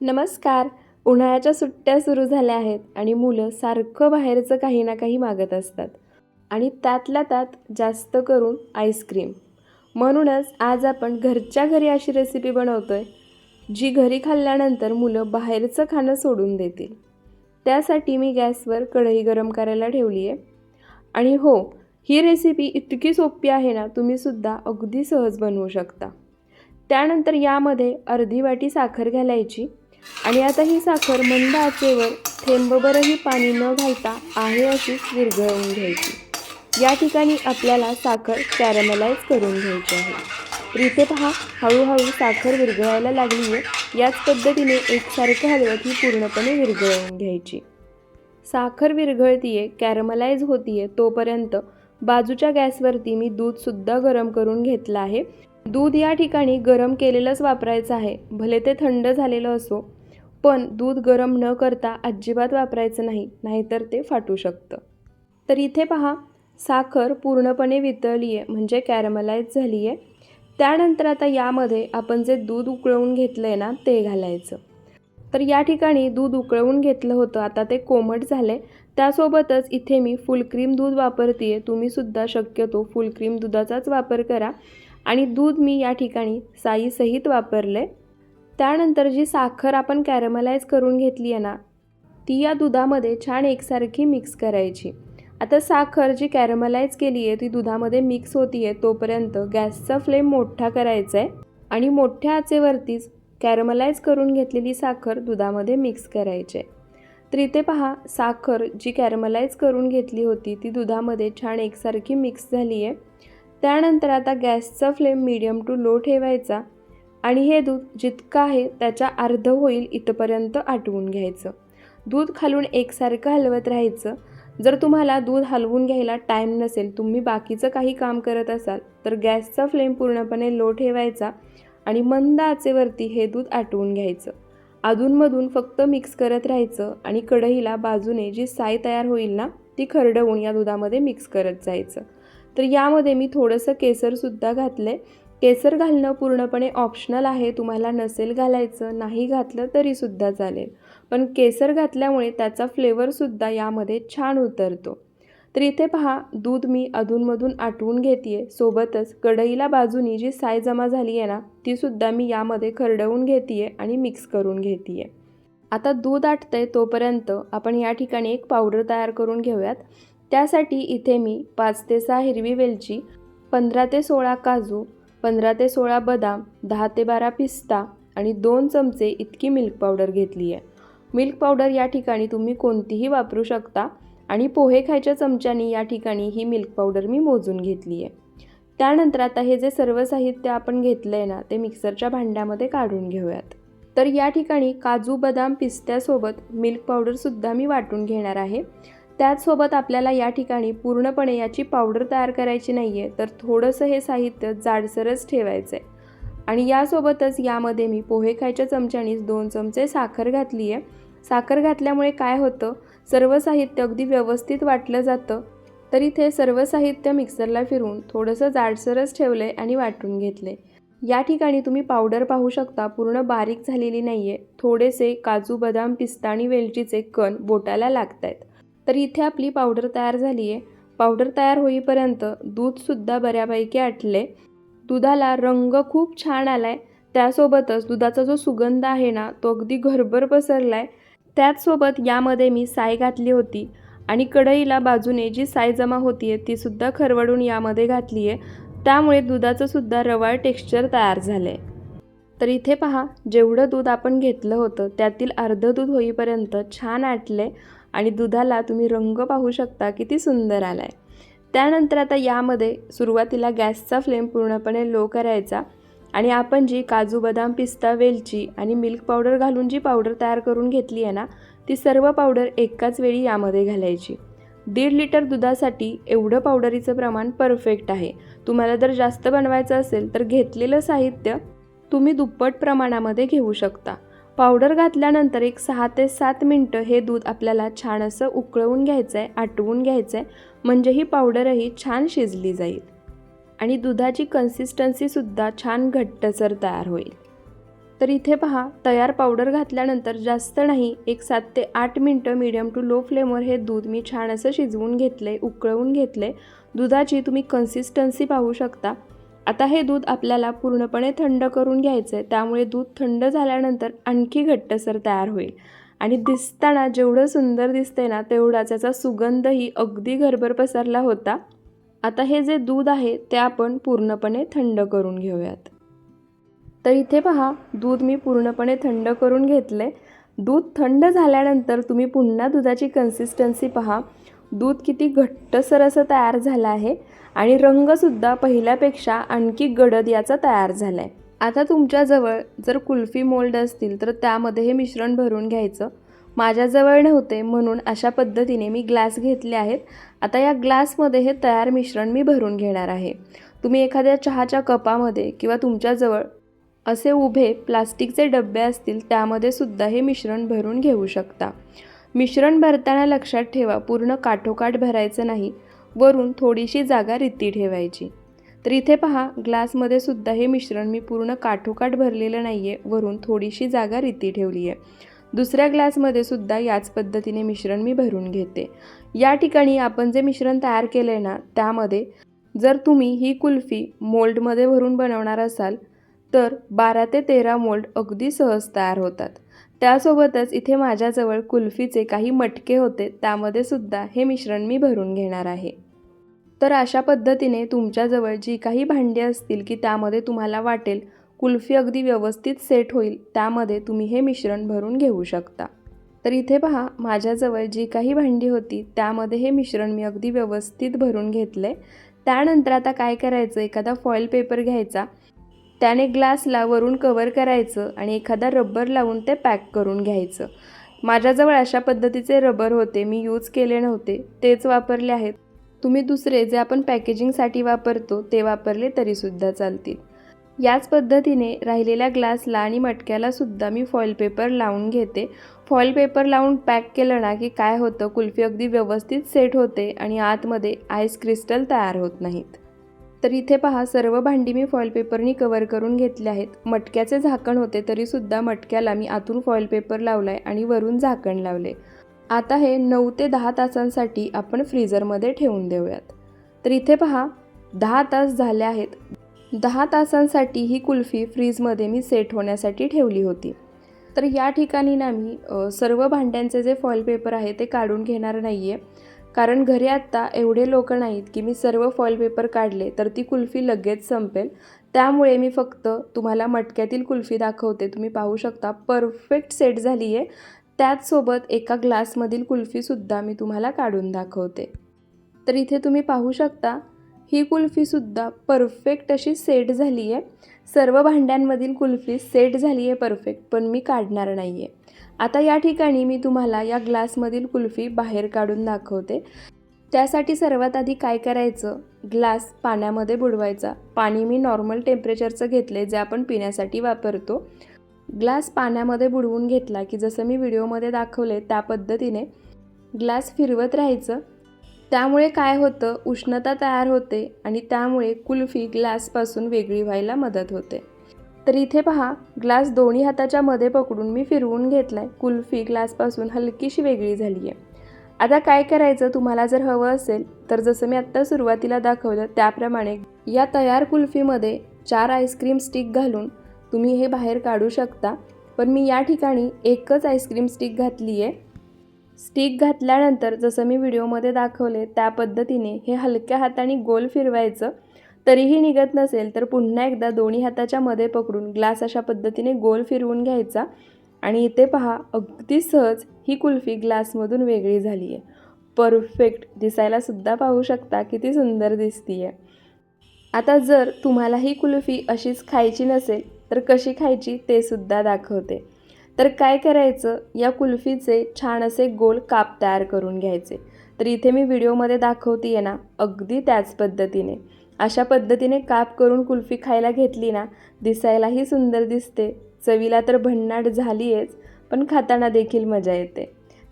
नमस्कार. उन्हाळ्याच्या सुट्ट्या सुरू झाल्या आहेत आणि मुलं सारखं बाहेरचं काही ना काही मागत असतात. आणि त्यातल्या त्यात जास्त करून आईस्क्रीम. म्हणूनच आज आपण घरच्या घरी अशी रेसिपी बनवतो आहे जी घरी खाल्ल्यानंतर मुलं बाहेरचं खाणं सोडून देतील. त्यासाठी मी गॅसवर कढई गरम करायला ठेवली आहे. आणि हो ही रेसिपी इतकी सोपी आहे ना तुम्हीसुद्धा अगदी सहज बनवू शकता. त्यानंतर यामध्ये अर्धी वाटी साखर घालायची आणि आता ही साखर मंद आचेवर थेंबभरही पाणी न घालता आहे अशीच विरघळवून घ्यायची. या ठिकाणी आपल्याला साखर कॅरमलाइज करून घ्यायची आहे. तर इथे पहा हळूहळू साखर विरघळायला लागली आहे याच पद्धतीने एकसारखं हलवत ही पूर्णपणे विरघळवून घ्यायची. साखर विरघळतीये कॅरमलाइज होतीये तोपर्यंत बाजूच्या गॅसवरती मी दूधसुद्धा गरम करून घेतलं आहे. दूध या ठिकाणी गरम केलेलंच वापरायचं आहे. भले ते थंड झालेलं असो पण दूध गरम न करता अजिबात वापरायचं नाही नाहीतर ते फाटू शकतं. तर इथे पहा साखर पूर्णपणे वितळली आहे म्हणजे कॅरमलाइज झाली आहे त्यानंतर आता यामध्ये आपण जे दूध उकळवून घेतलं आहे ना ते घालायचं. तर या ठिकाणी दूध उकळवून घेतलं होतं आता ते कोमट झाले त्यासोबतच इथे मी फुल क्रीम दूध वापरते आहे तुम्हीसुद्धा शक्यतो फुल क्रीम दुधाचाच वापर करा. आणि दूध मी या ठिकाणी साईसहित वापरले त्यानंतर जी साखर आपण कॅरमलाइज करून घेतली आहे ना ती या दुधामध्ये छान एकसारखी मिक्स करायची. आता साखर जी कॅरमलाइज केली आहे ती दुधामध्ये मिक्स होती आहे तोपर्यंत गॅसचा फ्लेम मोठा करायचा आहे आणि मोठ्या आचेवरतीच कॅरमलाइज करून घेतलेली साखर दुधामध्ये मिक्स करायची आहे तर इथे पहा साखर जी कॅरमलाइज करून घेतली होती ती दुधामध्ये छान एकसारखी मिक्स झाली आहे त्यानंतर आता गॅसचा फ्लेम मीडियम टू लो ठेवायचा. आणि हे दूध जितकं आहे त्याच्या अर्ध होईल इथपर्यंत आटवून घ्यायचं. दूध खालून एकसारखं हलवत राहायचं. जर तुम्हाला दूध हलवून घ्यायला टाईम नसेल तुम्ही बाकीचं काही काम करत असाल तर गॅसचा फ्लेम पूर्णपणे लो ठेवायचा आणि मंद आचेवरती हे दूध आटवून घ्यायचं. अधूनमधून फक्त मिक्स करत राहायचं आणि कढईला बाजूने जी साय तयार होईल ना ती खरडवून या दुधामध्ये मिक्स करत जायचं. तर यामध्ये मी थोडंसं केसरसुद्धा घातलं आहे केसर घालणं पूर्णपणे ऑप्शनल आहे तुम्हाला नसेल घालायचं नाही घातलं तरीसुद्धा चालेल. पण केसर घातल्यामुळे त्याचा फ्लेवरसुद्धा यामध्ये छान उतरतो. तर इथे पहा दूध मी अधूनमधून आटवून घेते आहे सोबतच कढईला बाजूनी जी साय जमा झाली आहे ना तीसुद्धा मी यामध्ये खरडवून घेते आहे आणि मिक्स करून घेते आहे आता दूध आटतंय तोपर्यंत आपण या ठिकाणी एक पावडर तयार करून घेऊयात. त्यासाठी इथे मी पाच ते सहा हिरवी वेलची पंधरा ते सोळा काजू पंधरा ते सोळा बदाम दहा ते बारा पिस्ता आणि दोन चमचे इतकी मिल्क पावडर घेतली आहे. मिल्क पावडर या ठिकाणी तुम्ही कोणतीही वापरू शकता आणि पोहे खायच्या चमच्यानी या ठिकाणी ही मिल्क पावडर मी मोजून घेतली आहे. त्यानंतर आता हे जे सर्व साहित्य आपण घेतलं आहे ना ते मिक्सरच्या भांड्यामध्ये काढून घेऊयात. तर या ठिकाणी काजू बदाम पिस्त्यासोबत मिल्क पावडरसुद्धा मी वाटून घेणार आहे. त्याचसोबत आपल्याला या ठिकाणी पूर्णपणे याची पावडर तयार करायची नाही आहे तर थोडंसं हे साहित्य जाडसरच ठेवायचं आहे आणि यासोबतच यामध्ये मी पोहे खायच्या चमच्यानीच दोन चमचे साखर घातली आहे साखर घातल्यामुळे काय होतं सर्व साहित्य अगदी व्यवस्थित वाटलं जातं. तर इथे सर्व साहित्य मिक्सरला फिरून थोडंसं जाडसरच ठेवलं आहे आणि वाटून घेतले या ठिकाणी तुम्ही पावडर पाहू शकता पूर्ण बारीक झालेली नाही आहे थोडेसे काजू बदाम पिस्ता आणि वेलचीचे कण बोटाला लागत आहेत तर इथे आपली पावडर तयार झाली आहे पावडर तयार होईपर्यंत दूधसुद्धा बऱ्यापैकी आटले. दुधाला रंग खूप छान आला आहे त्यासोबतच दुधाचा जो सुगंध आहे ना तो अगदी घरभर पसरला आहे त्याचसोबत यामध्ये मी साय घातली होती आणि कढईला बाजूने जी साय जमा होती आहे तीसुद्धा खरवडून यामध्ये घातली आहे त्यामुळे दुधाचं सुद्धा रवाळ टेक्स्चर तयार झालं आहे तर इथे पहा जेवढं दूध आपण घेतलं होतं त्यातील अर्धं दूध होईपर्यंत छान आटले आणि दुधाला तुम्ही रंग पाहू शकता किती सुंदर आला आहे त्यानंतर आता यामध्ये सुरुवातीला गॅसचा फ्लेम पूर्णपणे लो करायचा आणि आपण जी काजू बदाम पिस्ता वेलची आणि मिल्क पावडर घालून जी पावडर तयार करून घेतली आहे ना ती सर्व पावडर एकाच वेळी यामध्ये घालायची. दीड लिटर दुधासाठी एवढं पावडरीचं प्रमाण परफेक्ट आहे. तुम्हाला जर जास्त बनवायचं असेल तर घेतलेलं साहित्य तुम्ही दुप्पट प्रमाणामध्ये घेऊ शकता. पावडर घातल्यानंतर एक सहा ते सात मिनटं हे दूध आपल्याला छान असं उकळवून घ्यायचं आहे आटवून घ्यायचं आहे म्हणजे ही पावडरही छान शिजली जाईल. आणि दुधाची कन्सिस्टन्सीसुद्धा छान घट्टसर तयार होईल. तर इथे पहा तयार पावडर घातल्यानंतर जास्त नाही एक सात ते आठ मिनटं मीडियम टू लो फ्लेमवर हे दूध मी छान असं शिजवून घेतले उकळवून घेतले दुधाची तुम्ही कन्सिस्टन्सी पाहू शकता. आता हे दूध आपल्याला पूर्णपणे थंड करून घ्यायचं आहे त्यामुळे दूध थंड झाल्यानंतर आणखी घट्टसर तयार होईल. आणि दिसताना जेवढं सुंदर दिसते ना तेवढाच याचा सुगंधही अगदी घरभर पसरला होता. आता हे जे दूध आहे ते आपण पूर्णपणे थंड करून घेऊयात. तर इथे पहा दूध मी पूर्णपणे थंड करून घेतले दूध थंड झाल्यानंतर तुम्ही पुन्हा दुधाची कन्सिस्टन्सी पहा. दूध किती घट्टसर असं तयार झालं आहे आणि रंगसुद्धा पहिल्यापेक्षा आणखी गडद याचा तयार झाला आहे आता तुमच्याजवळ जर कुल्फी मोल्ड असतील तर त्यामध्ये हे मिश्रण भरून घ्यायचं. माझ्याजवळ नव्हते म्हणून अशा पद्धतीने मी ग्लास घेतले आहेत. आता या ग्लासमध्ये हे तयार मिश्रण मी भरून घेणार आहे. तुम्ही एखाद्या चहाच्या कपामध्ये किंवा तुमच्याजवळ असे उभे प्लास्टिकचे डबे असतील त्यामध्ये सुद्धा हे मिश्रण भरून घेऊ शकता. मिश्रण भरताना लक्षात ठेवा पूर्ण काठोकाठ भरायचं नाही. वरून थोडीशी जागा रित्ती ठेवायची. तर इथे पहा ग्लासमध्ये सुद्धा हे मिश्रण मी पूर्ण काठोकाठ भरलेलं नाही आहे वरून थोडीशी जागा रिती ठेवली आहे दुसऱ्या ग्लासमध्ये सुद्धा याच पद्धतीने मिश्रण मी भरून घेते. या ठिकाणी आपण जे मिश्रण तयार केलं आहे ना त्यामध्ये जर तुम्ही ही कुल्फी मोल्डमध्ये भरून बनवणार असाल तर बारा ते तेरा मोल्ड अगदी सहज तयार होतात. त्यासोबतच इथे माझ्याजवळ कुल्फीचे काही मटके होते त्यामध्ये सुद्धा हे मिश्रण मी भरून घेणार आहे. तर अशा पद्धतीने तुमच्याजवळ जी काही भांडी असतील की त्यामध्ये तुम्हाला वाटेल कुल्फी अगदी व्यवस्थित सेट होईल त्यामध्ये तुम्ही हे मिश्रण भरून घेऊ शकता. तर इथे पहा माझ्याजवळ जी काही भांडी होती त्यामध्ये हे मिश्रण मी अगदी व्यवस्थित भरून घेतले. त्यानंतर आता काय करायचं? एखादा फॉईल पेपर घ्यायचा. त्याने ग्लासला वरून कवर करायचं आणि एखादा रबर लावून ते पॅक करून घ्यायचं. माझ्याजवळ अशा पद्धतीचे रबर होते मी यूज केले नव्हते. तेच वापरले आहेत. तुम्ही दुसरे जे आपण पॅकेजिंगसाठी वापरतो ते वापरले तरीसुद्धा चालतील. याच पद्धतीने राहिलेल्या ग्लासला आणि मटक्याला सुद्धा मी फॉईल पेपर लावून घेते. फॉईल पेपर लावून पॅक केलं ना की काय होतं कुल्फी अगदी व्यवस्थित सेट होते आणि आतमध्ये आईस क्रिस्टल तयार होत नाहीत. तर इथे पहा सर्व भांडी मी फॉईल पेपरनी कवर करून घेतले आहेत. मटक्याचे झाकण होते तरीसुद्धा मटक्याला मी आतून फॉईल पेपर लावला आहे आणि वरून झाकण लावले आता हे नऊ ते दहा तासांसाठी आपण फ्रीजरमध्ये ठेवून देऊयात. तर इथे पहा दहा तास झाले आहेत. दहा तासांसाठी ही कुल्फी फ्रीजमध्ये मी सेट होण्यासाठी ठेवली होती. तर या ठिकाणी ना मी सर्व भांड्यांचे जे फॉईल पेपर आहे ते काढून घेणार नाही आहे कारण घरी आत्ता एवढे लोक नाहीत की मी सर्व फॉईल पेपर काढले तर ती कुल्फी लगेच संपेल. त्यामुळे मी फक्त तुम्हाला मटक्यातील कुल्फी दाखवते. तुम्ही पाहू शकता परफेक्ट सेट झाली आहे त्याचसोबत एका ग्लासमधील कुल्फीसुद्धा मी तुम्हाला काढून दाखवते. तर इथे तुम्ही पाहू शकता ही कुल्फीसुद्धा परफेक्ट अशी सेट झाली आहे सर्व भांड्यांमधील कुल्फी सेट झाली आहे परफेक्ट पण मी काढणार नाही आहे आता या ठिकाणी मी तुम्हाला या ग्लासमधील कुल्फी बाहेर काढून दाखवते. त्यासाठी सर्वात आधी काय करायचं? ग्लास पाण्यामध्ये बुडवायचा. पाणी मी नॉर्मल टेम्परेचरचं घेतले जे आपण पिण्यासाठी वापरतो. ग्लास पाण्यामध्ये बुडवून घेतला की जसं मी व्हिडिओमध्ये दाखवले त्या पद्धतीने ग्लास फिरवत राहायचं. त्यामुळे काय होतं? उष्णता तयार होते आणि त्यामुळे कुल्फी ग्लासपासून वेगळी व्हायला मदत होते. तर इथे पहा ग्लास दोन्ही हाताच्या मध्ये पकडून मी फिरवून घेतला आहे कुल्फी ग्लासपासून हलकीशी वेगळी झाली आहे आता काय करायचं? तुम्हाला जर हवं असेल तर जसं मी आत्ता सुरुवातीला दाखवलं त्याप्रमाणे या तयार कुल्फीमध्ये चार आईस्क्रीम स्टिक घालून तुम्ही हे बाहेर काढू शकता. पण मी या ठिकाणी एकच आईस्क्रीम स्टिक घातली आहे स्टिक घातल्यानंतर जसं मी व्हिडिओमध्ये दाखवले त्या पद्धतीने हे हलक्या हाताने गोल फिरवायचं. तरीही निघत नसेल तर पुन्हा एकदा दोन्ही हाताच्या मध्ये पकडून ग्लास अशा पद्धतीने गोल फिरवून घ्यायचा. आणि इथे पहा अगदी सहज ही कुल्फी ग्लासमधून वेगळी झाली आहे परफेक्ट दिसायला सुद्धा पाहू शकता किती सुंदर दिसती आहे आता जर तुम्हाला ही कुल्फी अशीच खायची नसेल तर कशी खायची ते सुद्धा दाखवते. तर काय करायचं? या कुल्फीचे छान असे गोल काप तयार करून घ्यायचे. तर इथे मी व्हिडिओमध्ये दाखवते आहे ना अगदी त्याच पद्धतीने. अशा पद्धतीने काप करून कुल्फी खायला घेतली ना दिसायलाही सुंदर दिसते. चवीला तर भन्नाट झाली आहेच पण खाताना देखील मजा येते.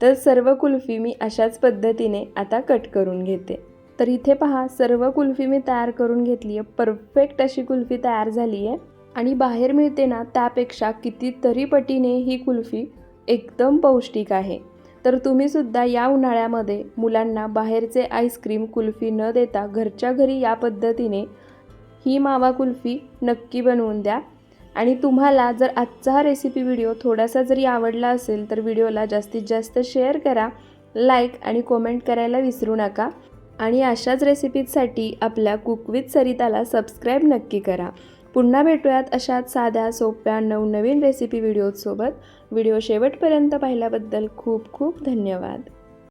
तर सर्व कुल्फी मी अशाच पद्धतीने आता कट करून घेते. तर इथे पहा सर्व कुल्फी मी तयार करून घेतली आहे परफेक्ट अशी कुल्फी तयार झाली आहे आणि बाहेर मिळते ना त्यापेक्षा कितीतरी पटीने ही कुल्फी एकदम पौष्टिक आहे. तर तुम्हीसुद्धा या उन्हाळ्यामध्ये मुलांना बाहेरचे आईस्क्रीम कुल्फी न देता घरच्या घरी या पद्धतीने ही मावा कुल्फी नक्की बनवून द्या. आणि तुम्हाला जर आजचा हा रेसिपी व्हिडिओ थोडासा जरी आवडला असेल तर व्हिडिओला जास्तीत जास्त शेअर करा लाईक आणि कॉमेंट करायला विसरू नका. आणि अशाच रेसिपीजसाठी आपल्या कुकविथ सरिताला सबस्क्राईब नक्की करा. पुन्हा भेटूयात अशाच साध्या सोप्या नवनवीन रेसिपी व्हिडिओसोबत व्हिडिओ शेवटपर्यंत पाहिल्याबद्दल खूप खूप धन्यवाद.